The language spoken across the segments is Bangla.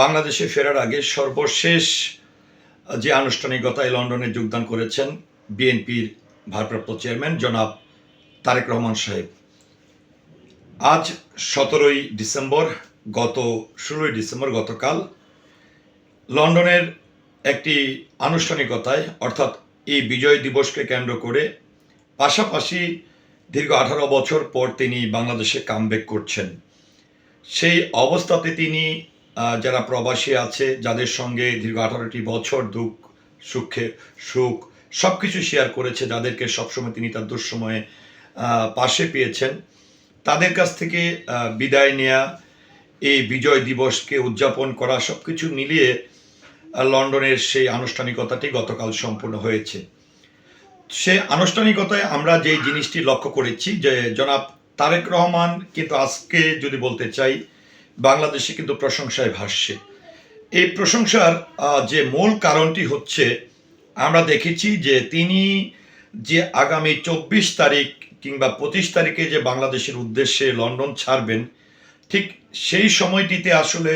বাংলাদেশে ফেরার আগে সর্বশেষ যে আনুষ্ঠানিকতায় লন্ডনে যোগদান করেছেন বিএনপির ভারপ্রাপ্ত চেয়ারম্যান জনাব তারেক রহমান সাহেব। আজ সতেরোই ডিসেম্বর, গত ষোলোই ডিসেম্বর গতকাল লন্ডনের একটি আনুষ্ঠানিকতায়, অর্থাৎ এই বিজয় দিবসকে কেন্দ্র করে পাশাপাশি দীর্ঘ আঠারো বছর পর তিনি বাংলাদেশে কামব্যাক করছেন। সেই অবস্থাতে তিনি যারা প্রবাসী আছে, যাদের সঙ্গে দীর্ঘ আঠারোটি বছর দুঃখ, সুখে, সুখ সব কিছু শেয়ার করেছে, যাদেরকে সবসময় তিনি তার দুঃসময়ে পাশে পেয়েছেন। তাদের কাছ থেকে বিদায় নেয়া, এই বিজয় দিবসকে উদযাপন করা সব কিছু মিলিয়ে লন্ডনের সেই আনুষ্ঠানিকতাটি গতকাল সম্পূর্ণ হয়েছে। সে আনুষ্ঠানিকতায় আমরা যে জিনিসটি লক্ষ্য করেছি যে, জনাব তারেক রহমান, কিন্তু আজকে যদি বলতে চাই বাংলাদেশে কিন্তু প্রশংসায় ভাসছে। এই প্রশংসার যে মূল কারণটি হচ্ছে, আমরা দেখেছি যে তিনি যে আগামী চব্বিশ তারিখ কিংবা পঁচিশ তারিখে যে বাংলাদেশের উদ্দেশ্যে লন্ডন ছাড়বেন, ঠিক সেই সময়টিতে আসলে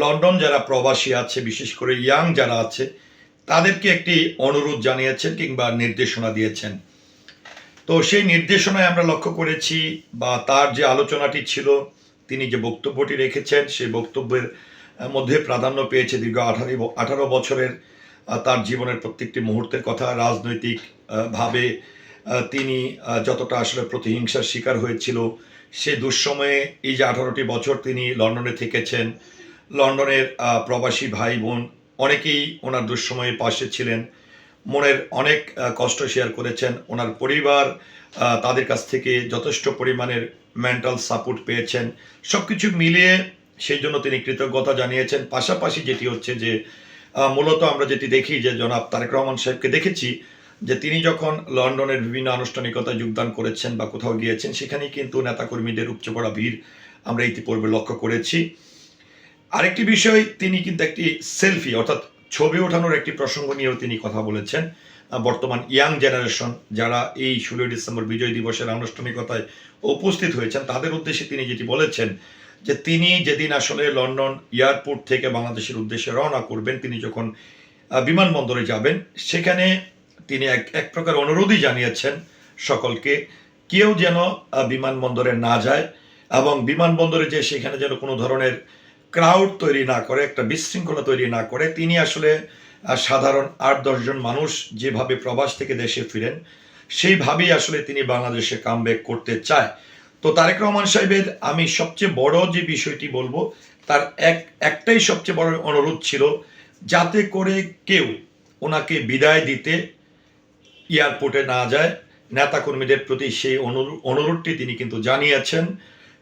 লন্ডন যারা প্রবাসী আছে, বিশেষ করে ইয়াং যারা আছে, তাদেরকে একটি অনুরোধ জানিয়েছেন কিংবা নির্দেশনা দিয়েছেন। তো সেই নির্দেশনায় আমরা লক্ষ্য করেছি বা তার যে আলোচনাটি ছিল তিনি যে বক্তব্যটি রেখেছেন, সেই বক্তব্যের মধ্যে প্রাধান্য পেয়েছে দীর্ঘ আঠারো আঠারো বছরের তার জীবনের প্রত্যেকটি মুহূর্তের কথা। রাজনৈতিক ভাবে তিনি যতটা আসলে প্রতিহিংসার শিকার হয়েছিল, সে দুঃসময়ে এই যে আঠারোটি বছর তিনি লন্ডনে থেকেছেন, লন্ডনের প্রবাসী ভাই বোন অনেকেই ওনার দুঃসময়ে পাশে ছিলেন। মনের অনেক কষ্ট শেয়ার করেছেন। ওনার পরিবার তাদের কাছ থেকে যথেষ্ট পরিমাণের মেন্টাল সাপোর্ট পেয়েছেন। সব কিছু মিলিয়ে সেই জন্য তিনি কৃতজ্ঞতা জানিয়েছেন। পাশাপাশি যেটি হচ্ছে যে মূলত আমরা যেটি দেখি যে, জনাব তারেক রহমান সাহেবকে দেখেছি যে, তিনি যখন লন্ডনের বিভিন্ন আনুষ্ঠানিকতায় যোগদান করেছেন বা কোথাও গিয়েছেন, সেখানেই কিন্তু নেতাকর্মীদের উপচে পড়া ভিড় আমরা ইতিপূর্বে লক্ষ্য করেছি। আরেকটি বিষয়, তিনি কিন্তু একটি সেলফি, অর্থাৎ ছবি ওঠানোর একটি প্রসঙ্গ নিয়েও তিনি কথা বলেছেন। বর্তমান ইয়াং জেনারেশন যারা এই ষোলোই ডিসেম্বর বিজয় দিবসের আনুষ্ঠানিকতায় উপস্থিত হয়েছেন, তাদের উদ্দেশ্যে তিনি যেটি বলেছেন যে তিনি যেদিন আসলে লন্ডন এয়ারপোর্ট থেকে বাংলাদেশের উদ্দেশ্যে রওনা করবেন, তিনি যখন বিমানবন্দরে যাবেন, সেখানে তিনি এক এক প্রকার অনুরোধই জানিয়েছেন সকলকে, কেউ যেন বিমানবন্দরে না যায় এবং বিমানবন্দরে যে সেখানে যেন কোনো ধরনের ক্রাউড তৈরি না করে, একটা বিশৃঙ্খলা তৈরি না করে, তিনি আসলে সাধারণ আট দশজন মানুষ যেভাবে প্রবাস থেকে দেশে ফিরেন, সেইভাবেই আসলে তিনি বাংলাদেশে কামব্যাক করতে চায়। তো তারেক রহমান সাহেবের আমি সবচেয়ে বড় যে বিষয়টি বলব, তার এক, একটাই সবচেয়ে বড় অনুরোধ ছিল, যাতে করে কেউ ওনাকে বিদায় দিতে এয়ারপোর্টে না যায়। নেতাকর্মীদের প্রতি সেই অনুরো- অনুরোধটি তিনি কিন্তু জানিয়েছেন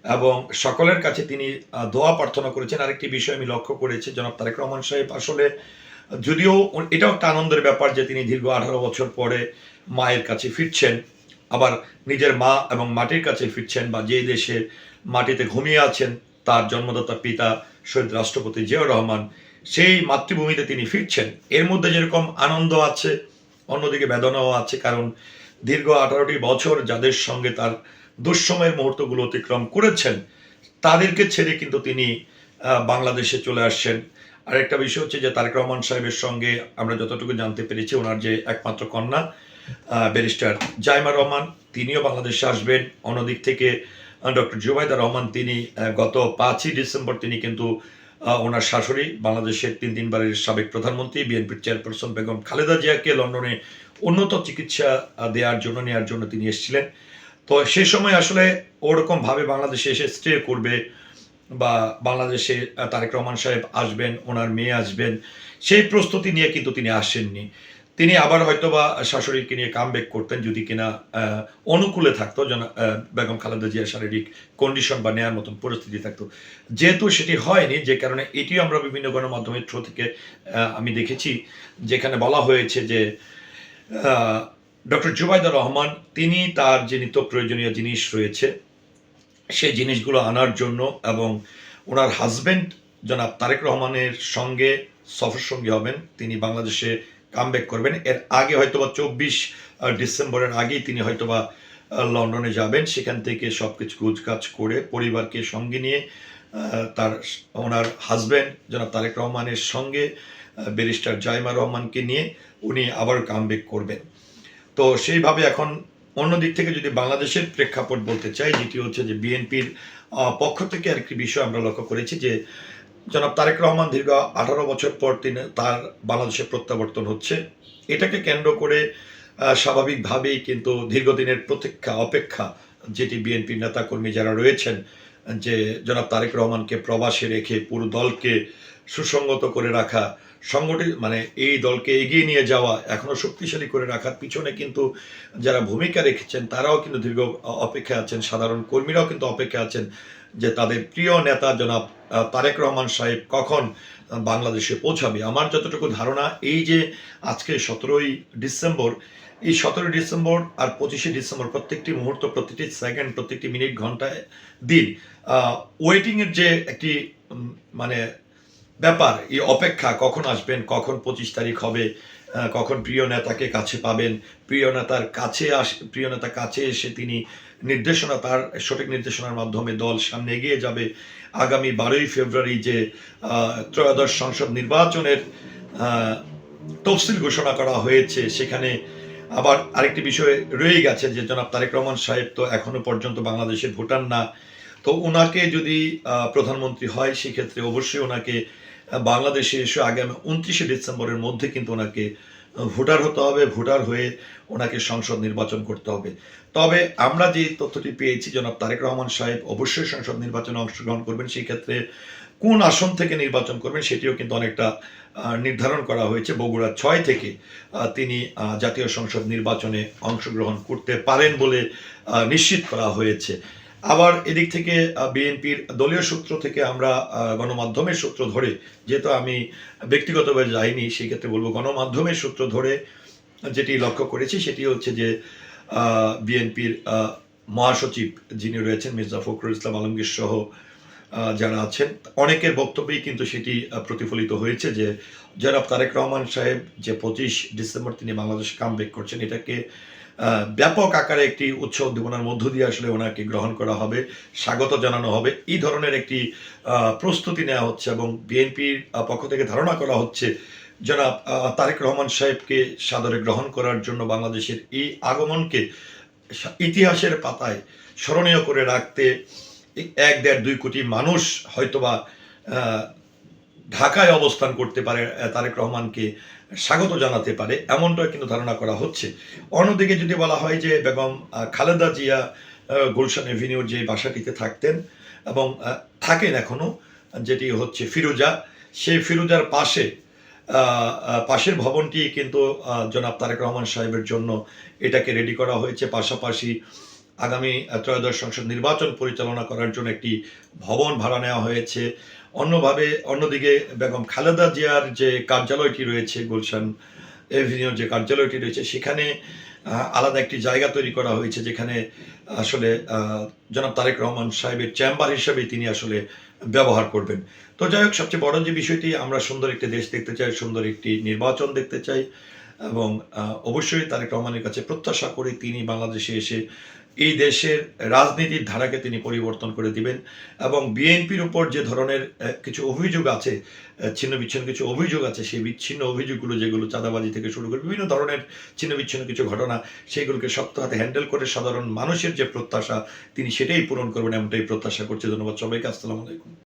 এবং সকলের কাছে তিনি দোয়া প্রার্থনা করেছেন। আরেকটি বিষয় আমি লক্ষ্য করেছি, জনাব তারেক রহমান সাহেব আসলে যদিও এটাও একটা আনন্দের ব্যাপার যে তিনি দীর্ঘ আঠারো বছর পরে মায়ের কাছে ফিরছেন, আবার নিজের মা এবং মাটির কাছে ফিরছেন বা যে দেশে মাটিতে ঘুমিয়ে আছেন, তার জন্মদাতা পিতা শহীদ রাষ্ট্রপতি জিয়াউর রহমান, সেই মাতৃভূমিতে তিনি ফিরছেন। এর মধ্যে যেরকম আনন্দ আছে, অন্যদিকে বেদনাও আছে, কারণ দীর্ঘ আঠারোটি বছর যাদের সঙ্গে তার দুঃসময়ের মুহূর্তগুলো অতিক্রম করেছেন, তাদেরকে ছেড়ে কিন্তু তিনি বাংলাদেশে চলে আসছেন। আর একটা বিষয় হচ্ছে যে তারেক রহমান সাহেবের সঙ্গে আমরা যতটুকু জানতে পেরেছি, ওনার যে একমাত্র কন্যা ব্যারিস্টার জাইমা রহমান, তিনিও বাংলাদেশে আসবেন। অন্যদিক থেকে ডক্টর জুবাইদা রহমান, তিনি গত পাঁচই ডিসেম্বর তিনি কিন্তু ওনার শাশুড়ি, বাংলাদেশের তিন তিনবারের সাবেক প্রধানমন্ত্রী, বিএনপির চেয়ারপারসন বেগম খালেদা জিয়াকে লন্ডনে উন্নত চিকিৎসা দেওয়ার জন্য নেওয়ার জন্য তিনি এসেছিলেন। তো সেই সময় আসলে ওরকমভাবে বাংলাদেশে এসে স্টে করবে বা বাংলাদেশে তারেক রহমান সাহেব আসবেন, ওনার মেয়ে আসবেন, সেই প্রস্তুতি নিয়ে কিন্তু তিনি আসেননি। তিনি আবার হয়তো বা শাশুড়িকে নিয়ে কাম ব্যাক করতেন যদি কিনা অনুকূলে থাকতো, যেন বেগম খালেদা জিয়ার শারীরিক কন্ডিশন বা নেয়ার মতন পরিস্থিতি থাকতো। যেহেতু সেটি হয়নি, যে কারণে এটিও আমরা বিভিন্ন গণমাধ্যমের থ্রু থেকে আমি দেখেছি, যেখানে বলা হয়েছে যে ডক্টর জুবাইদা রহমান, তিনি তার যে নিত্য প্রয়োজনীয় জিনিস রয়েছে সেই জিনিসগুলো আনার জন্য এবং ওনার হাজব্যান্ড জনাব তারেক রহমানের সঙ্গে সফর সঙ্গী হবেন। তিনি বাংলাদেশে কামব্যাক করবেন। এর আগে হয়তোবা চব্বিশ ডিসেম্বরের আগেই তিনি হয়তোবা লন্ডনে যাবেন। সেখান থেকে সব কিছু কাজ করে পরিবারকে সঙ্গে নিয়ে তার ওনার হাজব্যান্ড জনাব তারেক রহমানের সঙ্গে ব্যারিস্টার জাইমা রহমানকে নিয়ে উনি আবার কামব্যাক করবেন। তো সেইভাবে এখন অন্য দিক থেকে যদি বাংলাদেশের প্রেক্ষাপট বলতে চাই, যেটি হচ্ছে যে বিএনপির পক্ষ থেকে আর একটি বিষয় আমরা লক্ষ্য করেছি যে জনাব তারেক রহমান দীর্ঘ আঠারো বছর পর তিনি তার বাংলাদেশে প্রত্যাবর্তন হচ্ছে। এটাকে কেন্দ্র করে স্বাভাবিকভাবেই কিন্তু দীর্ঘদিনের প্রতীক্ষা, অপেক্ষা যেটি বিএনপির নেতাকর্মী যারা রয়েছেন, যে জনাব তারেক রহমানকে প্রবাসে রেখে পুরো দলকে সুসংগত করে রাখা সংগঠিত মানে এই দলকে এগিয়ে নিয়ে যাওয়া, এখনও শক্তিশালী করে রাখার পিছনে কিন্তু যারা ভূমিকা রেখেছেন, তারাও কিন্তু দীর্ঘ অপেক্ষা আছেন। সাধারণ কর্মীরাও কিন্তু অপেক্ষা আছেন যে তাদের প্রিয় নেতা জনাব তারেক রহমান সাহেব কখন বাংলাদেশে পৌঁছাবে। আমার যতটুকু ধারণা, এই যে আজকে সতেরোই ডিসেম্বর, এই সতেরোই ডিসেম্বর আর পঁচিশে ডিসেম্বর প্রত্যেকটি মুহূর্ত, প্রতিটি সেকেন্ড, প্রত্যেকটি মিনিট, ঘন্টায়, দিন ওয়েটিংয়ের যে একটি মানে ব্যাপার, এই অপেক্ষা কখন আসবেন, কখন পঁচিশ তারিখ হবে কখন প্রিয় নেতাকে কাছে পাবেন? প্রিয় নেতার কাছে আস, প্রিয় নেতা কাছে এসে তিনি নির্দেশনা, তার সঠিক নির্দেশনার মাধ্যমে দল সামনে এগিয়ে যাবে। আগামী বারোই ফেব্রুয়ারি যে ত্রয়োদশ সংসদ নির্বাচনের তফসিল ঘোষণা করা হয়েছে, সেখানে আবার আরেকটি বিষয় রয়ে গেছে যে জনাব তারেক রহমান সাহেব তো এখনও পর্যন্ত বাংলাদেশের ভোটার না। তো ওনাকে যদি প্রধানমন্ত্রী হয়, সেক্ষেত্রে অবশ্যই ওনাকে বাংলাদেশে এসে আগামী উনত্রিশে ডিসেম্বরের মধ্যে কিন্তু ওনাকে ভোটার হতে হবে, ভোটার হয়ে ওনাকে সংসদ নির্বাচন করতে হবে। তবে আমরা যে তথ্যটি পেয়েছি, জনাব তারেক রহমান সাহেব অবশ্যই সংসদ নির্বাচনে অংশগ্রহণ করবেন সেই ক্ষেত্রে কোন আসন থেকে নির্বাচন করবেন সেটিও কিন্তু অনেকটা নির্ধারণ করা হয়েছে। বগুড়া ছয় থেকে তিনি জাতীয় সংসদ নির্বাচনে অংশগ্রহণ করতে পারেন বলে নিশ্চিত করা হয়েছে। আবার এদিক থেকে বিএনপির দলীয় সূত্র থেকে আমরা গণমাধ্যমের সূত্র ধরে, যেহেতু আমি ব্যক্তিগতভাবে যাইনি সেই ক্ষেত্রে বলব গণমাধ্যমের সূত্র ধরে যেটি লক্ষ্য করেছি, সেটি হচ্ছে যে বিএনপির মহাসচিব যিনি রয়েছেন, মির্জা ফখরুল ইসলাম আলমগীর সহ যারা আছেন, অনেকের বক্তব্যেই কিন্তু সেটি প্রতিফলিত হয়েছে যে, জনাব তারেক রহমান সাহেব যে পঁচিশ ডিসেম্বর তিনি বাংলাদেশ কামব্যাক করছেন, এটাকে ব্যাপক আকারে একটি উৎসব উদ্দীপনার মধ্য দিয়ে আসলে ওনাকে গ্রহণ করা হবে, স্বাগত জানানো হবে। এই ধরনের একটি প্রস্তুতি নেওয়া হচ্ছে এবং বিএনপির পক্ষ থেকে ধারণা করা হচ্ছে, জনাব তারেক রহমান সাহেবকে সাদরে গ্রহণ করার জন্য বাংলাদেশের এই আগমনকে ইতিহাসের পাতায় স্মরণীয় করে রাখতে এক দেড় দুই কোটি মানুষ হয়তোবা ঢাকায় অবস্থান করতে পারে তারেক রহমানকে স্বাগত জানাতে পারে, এমনটাও কিন্তু ধারণা করা হচ্ছে। অন্যদিকে যদি বলা হয় যে বেগম খালেদা জিয়া গুলশান এভিনিউর যে বাসাটিতে থাকতেন এবং থাকেন এখনও যেটি হচ্ছে ফিরোজা সেই ফিরোজার পাশে পাশের ভবনটি কিন্তু জনাব তারেক রহমান সাহেবের জন্য এটাকে রেডি করা হয়েছে। পাশাপাশি আগামী ত্রয়োদশ সংসদ নির্বাচন পরিচালনা করার জন্য একটি ভবন ভাড়া নেওয়া হয়েছে। অন্যভাবে, অন্যদিকে বেগম খালেদা জিয়ার যে কার্যালয়টি রয়েছে, গুলশান এভিনিউর যে কার্যালয়টি রয়েছে, সেখানে আলাদা একটি জায়গা তৈরি করা হয়েছে, যেখানে আসলে জনাব তারেক রহমান সাহেবের চেম্বার হিসেবে তিনি আসলে ব্যবহার করবেন। তো যাই হোক, সবচেয়ে বড় যে বিষয়টি, আমরা সুন্দর একটি দেশ দেখতে চাই, সুন্দর একটি নির্বাচন দেখতে চাই এবং অবশ্যই তারেক রহমানের কাছে প্রত্যাশা করে তিনি বাংলাদেশে এসে এই দেশের রাজনীতির ধারাকে তিনি পরিবর্তন করে দিবেন এবং বিএনপির উপর যে ধরনের কিছু অভিযোগ আছে ছিন্ন বিচ্ছিন্ন কিছু অভিযোগ আছে, সেই বিচ্ছিন্ন অভিযোগগুলো যেগুলো চাঁদাবাজি থেকে শুরু করে বিভিন্ন ধরনের ছিন্ন বিচ্ছিন্ন কিছু ঘটনা, সেইগুলোকে শক্ত হাতে হ্যান্ডেল করে সাধারণ মানুষের যে প্রত্যাশা, তিনি সেটাই পূরণ করবেন, এমনটাই প্রত্যাশা করছি। ধন্যবাদ সবাইকে। আসসালামু আলাইকুম।